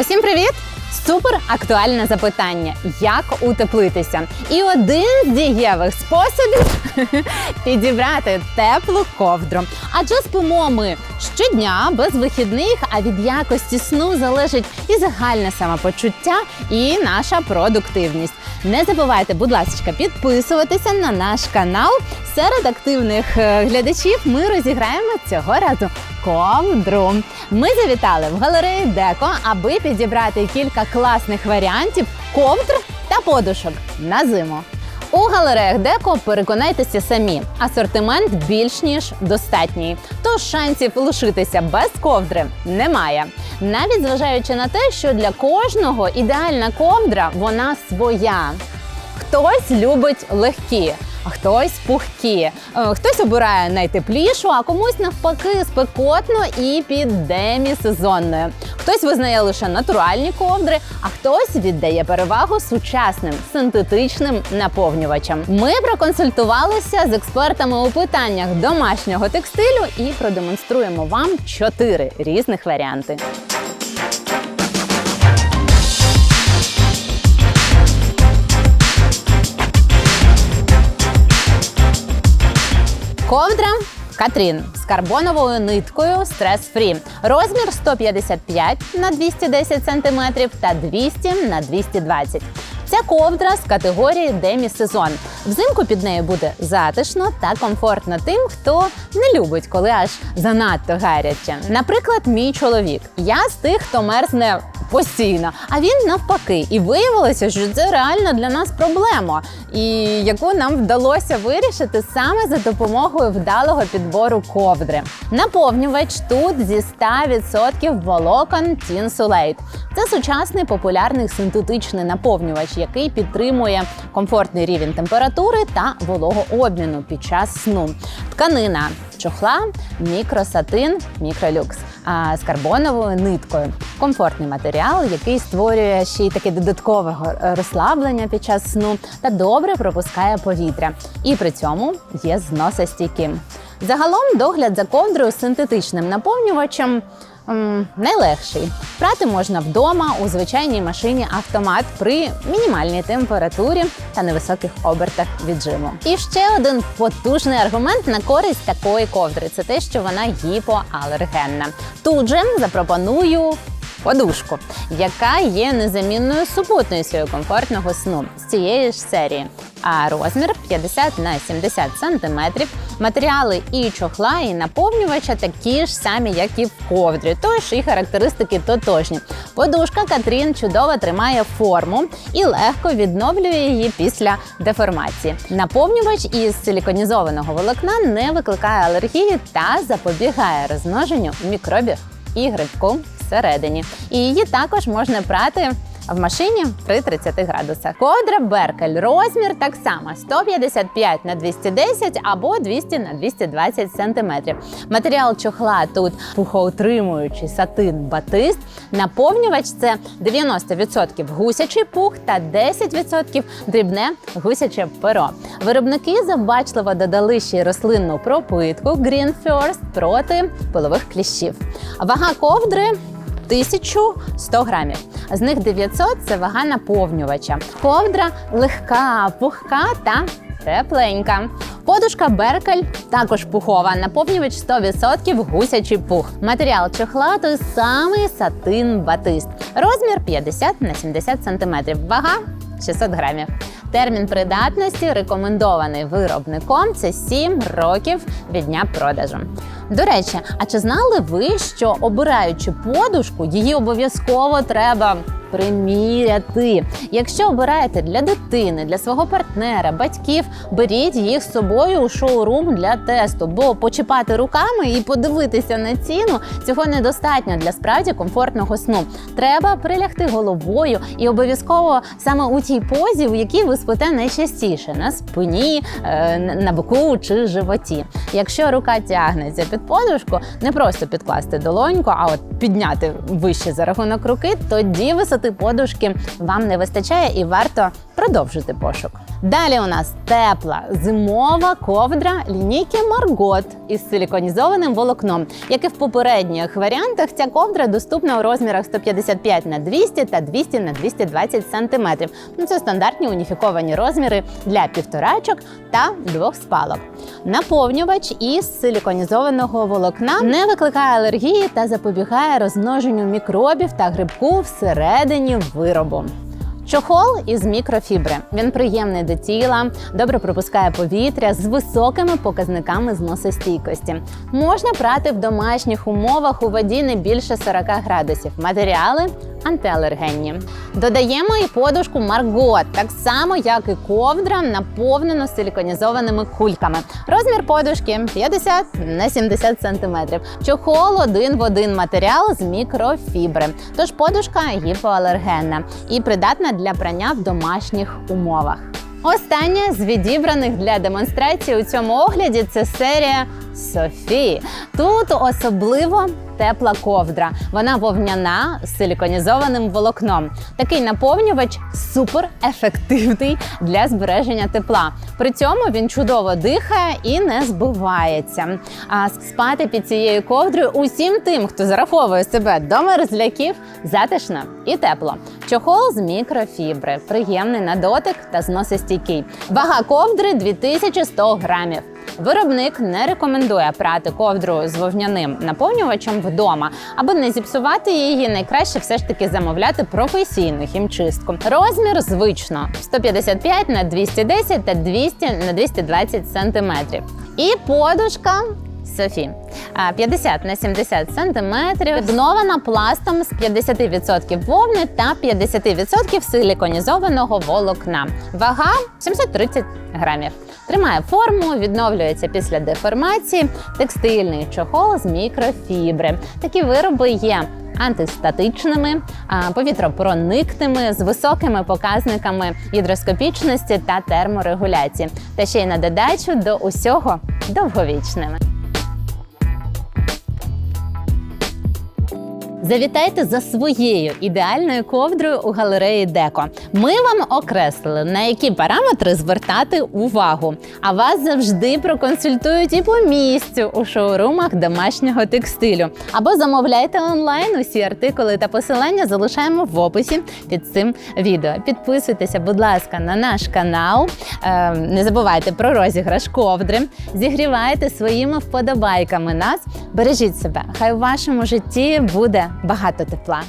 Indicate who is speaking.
Speaker 1: Усім привіт! Супер актуальне запитання: як утеплитися? І один з дієвих способів підібрати теплу ковдру. Адже спимо ми щодня без вихідних, а від якості сну залежить і загальне самопочуття, і наша продуктивність. Не забувайте, будь ласка, підписуватися на наш канал. Серед активних е, глядачів ми розіграємо цього разу ковдру. Ми завітали в галерею Деко, аби підібрати кілька класних варіантів ковдр та подушок на зиму. У галереях Деко переконайтеся самі, асортимент більш ніж достатній. Тож шансів лишитися без ковдри немає. Навіть зважаючи на те, що для кожного ідеальна ковдра вона своя. Хтось любить легкі, хтось пухкі. Е, Хтось обирає найтеплішу, а комусь навпаки спекотно і під демісезонною. Хтось визнає лише натуральні ковдри, а хтось віддає перевагу сучасним синтетичним наповнювачам. Ми проконсультувалися з експертами у питаннях домашнього текстилю і продемонструємо вам чотири різних варіанти. Ковдра Катрін з карбоновою ниткою Stress Free. Розмір 155 на 210 см та 200 на 220 Ця ковдра з категорії демісезон. Взимку під нею буде затишно та комфортно тим, хто не любить, коли аж занадто гаряче. Наприклад, мій чоловік. Я з тих, хто мерзне постійно. А він навпаки. І виявилося, що це реально для нас проблема, і яку нам вдалося вирішити саме за допомогою вдалого підбору ковдри. Наповнювач тут зі 100% волокон Tinsulate. Це сучасний популярний синтетичний наповнювач, який підтримує комфортний рівень температури та вологообміну під час сну. Тканина чохла, мікросатин, мікролюкс з карбоновою ниткою. Комфортний матеріал, який створює ще й таке додаткове розслаблення під час сну та добре пропускає повітря. І при цьому є зносостійким. Загалом догляд за ковдрою синтетичним наповнювачем м, найлегший. Прати можна вдома у звичайній машині автомат при мінімальній температурі та невисоких обертах віджиму. І ще один потужний аргумент на користь такої ковдри це те, що вона гіпоалергенна. Тут же запропоную. Подушку, яка є незамінною супутницею комфортного сну з цієї ж серії. А розмір 50 на 70 см. Матеріали і чохла, і наповнювача такі ж самі, як і в ковдрі, тож і характеристики тотожні. Подушка Катрін чудово тримає форму і легко відновлює її після деформації. Наповнювач із силіконізованого волокна не викликає алергії та запобігає розмноженню мікробів і грибку всередині. І її також можна прати. В машині при 30 градусах. Ковдра Беркель. Розмір так само 155 на 210 або 200 на 220 сантиметрів. Матеріал чохла тут пухоутримуючий сатин батист. Наповнювач це 90% гусячий пух та 10% дрібне гусяче перо. Виробники завбачливо додали ще й рослинну пропитку Green First проти пилових кліщів. Вага ковдри 1100 грамів. З них 900 – це вага наповнювача. Ковдра легка, пухка та тепленька. Подушка Беркель також пухова. Наповнювач 100% гусячий пух. Матеріал чохла той самий сатин батист. Розмір 50 на 70 см. Вага 600 грамів. Термін придатності рекомендований виробником це 7 років від дня продажу. До речі, а чи знали ви, що обираючи подушку, її обов'язково треба приміряти? Якщо обираєте для дитини, для свого партнера, батьків, беріть їх з собою у шоурум для тесту, бо почіпати руками і подивитися на ціну цього недостатньо для справді комфортного сну. Треба прилягти головою і обов'язково саме у тій позі, в якій ви спите найчастіше на спині, е, на боку чи животі. Якщо рука тягнеться під подушку, не просто підкласти долоньку, а от підняти вище за рахунок руки, тоді висоти подушки вам не вистачає і варто продовжити пошук. Далі у нас тепла зимова ковдра лінійки Маргот із силіконізованим волокном. Як і в попередніх варіантах, ця ковдра доступна у розмірах 155 на 200 та 200 на 220 см. Ну, це стандартні уніфіковані розміри для півторачок та двох спалок. Наповнювач із силіконізованого волокна не викликає алергії та запобігає розмноженню мікробів та грибку всередині виробу. Чохол із мікрофібри. Він приємний до тіла, добре пропускає повітря з високими показниками зносостійкості. Можна прати в домашніх умовах у воді не більше 40 градусів. Матеріали антиалергенні. Додаємо і подушку Маргот, так само як і ковдра, наповнену силіконізованими кульками. Розмір подушки 50 на 70 см. Чохол один в один матеріал з мікрофібри. Тож подушка гіпоалергенна і придатна для прання в домашніх умовах. Останнє з відібраних для демонстрації у цьому огляді це серія Софі. Тут особливо тепла ковдра. Вона вовняна з силіконізованим волокном. Такий наповнювач супер ефективний для збереження тепла. При цьому він чудово дихає і не збивається. А спати під цією ковдрою усім тим, хто зараховує себе до мерзляків, затишно і тепло. Чохол з мікрофібри, приємний на дотик та зносостійкий. Вага ковдри 2100 грамів. Виробник не рекомендує прати ковдру з вовняним наповнювачем вдома, аби не зіпсувати її, найкраще все ж таки замовляти професійну хімчистку. Розмір звично 155 на 210 та 200 на 220 сантиметрів. І подушка Софі. 50 на 70 сантиметрів, збудована пластом з 50% вовни та 50% силіконізованого волокна. Вага 730 грамів. Тримає форму, відновлюється після деформації, текстильний чохол з мікрофібри. Такі вироби є антистатичними, повітропроникними, з високими показниками гідроскопічності та терморегуляції. Та ще й на додачу до усього довговічними. Завітайте за своєю ідеальною ковдрою у галереї Деко. Ми вам окреслили, на які параметри звертати увагу. А вас завжди проконсультують і по місцю у шоурумах домашнього текстилю. Або замовляйте онлайн усі артикули та посилання залишаємо в описі під цим відео. Підписуйтеся, будь ласка, на наш канал. Е, не забувайте про розіграш ковдри. Зігрівайте своїми вподобайками нас. Бережіть себе. Хай у вашому житті буде багато тепла.